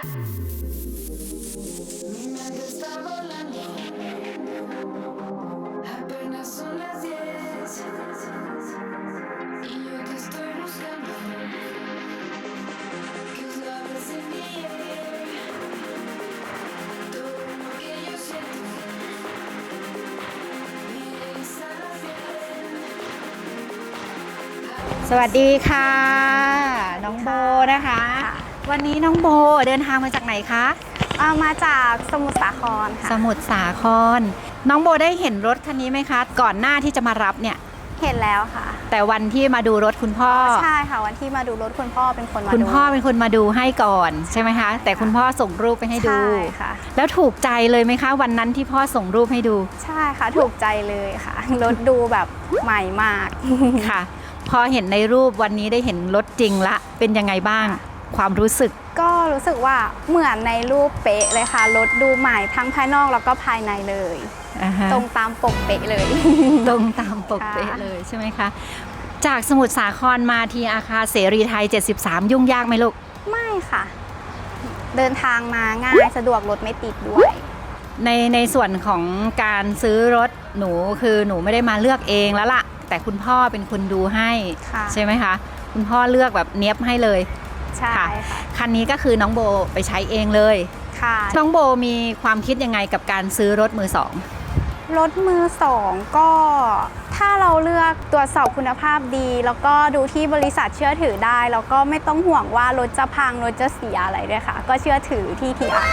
สวัสดีค่ะ น้องโบนะคะ วันนี้น้องโบเดินทางมาจากไหนคะเอามาจากสมุทรสาครสค่ะมุทรสาคร น้องโบได้เห็นรถคันนี้ไหมคะ ก่อนหน้าที่จะมารับเนี่ย เห็นแล้วค่ะ แต่วันที่มาดูรถคุณพ่อ ใช่ค่ะ วันที่มาดูรถคุณพ่อเป็นคนมาดูคุณพ่อเป็นคนมาดูให้ก่อนใช่ไหมคะ แต่คุณพ่อส่งรูปไปให้ดู ใช่ค่ะ แล้วถูกใจเลยไหมคะ วันนั้นที่พ่อส่งรูปให้ดู ใช่ค่ะ ถูกใจเลยค่ะ รถดูแบบใหม่มาก ค่ะ พอเห็นในรูปวันนี้ได้เห็นรถจริงละ เป็นยังไงบ้าง ความรู้สึก ก็รู้สึกว่าเหมือนในรูปเป๊ะเลยค่ะรถดูใหม่ทั้งภายนอกแล้วก็ภายในเลยอ่าฮะตรงตามปกเป๊ะเลย ตรงตามปกค่ะเป๊ะเลยใช่ไหมคะ จากสมุทรสาครมาที่อาคารเสรีไทย 73 ยุ่งยากไหมลูก ไม่ค่ะ เดินทางมาง่ายสะดวกรถไม่ติดด้วยในในส่วนของการซื้อรถหนูคือหนูไม่ได้มาเลือกเองแล้วล่ะ แต่คุณพ่อเป็นคนดูให้ค่ะใช่ไหมคะ คุณพ่อเลือกแบบเนี้ยบให้เลย ใช่ค่ะค่ะ คันนี้ก็คือน้องโบไปใช้เองเลย ค่ะ น้องโบมีความคิดยังไงกับการซื้อรถมือสอง รถมือสองก็ถ้าเราเลือกตรวจสอบคุณภาพดี แล้วก็ดูที่บริษัทเชื่อถือได้ แล้วก็ไม่ต้องห่วงว่ารถจะพังรถจะเสียอะไรด้วยค่ะ ก็เชื่อถือที่ทีอาร์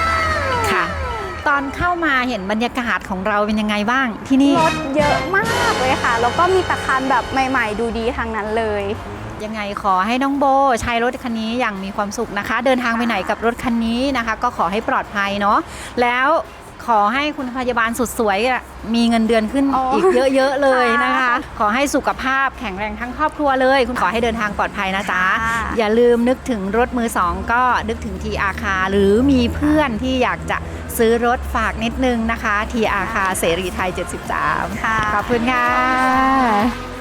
ค่ะ ตอนเข้ามาเห็นบรรยากาศของเราเป็นยังไงบ้างที่นี่ รถเยอะมากเลยค่ะ แล้วก็มีแต่คันแบบใหม่ ๆ ดูดีทางนั้นเลย ยังไงขอให้น้องโบใช้รถคันนี้อย่างมีความสุขนะคะ เดินทางไปไหนกับรถคันนี้นะคะ ก็ขอให้ปลอดภัยเนาะแล้ว ขอให้คุณพยาบาลสุดสวยอะมีเงินเดือนขึ้นอ๋ออีอีกเยอะๆเลยนะคะค่ะขอให้สุขภาพแข็งแรงทั้งครอบครัวเลย คุณขอให้เดินทางปลอดภัยนะจ๊ะ ค่ะ อย่าลืมนึกถึงรถมือสองก็นึกถึงทีอาคาหรือมีเพื่อนที่อยากจะซื้อรถฝากนิดนึงนะคะ ทีอาคาเสรีไทย 73 ค่ะ ขอบคุณค่ะ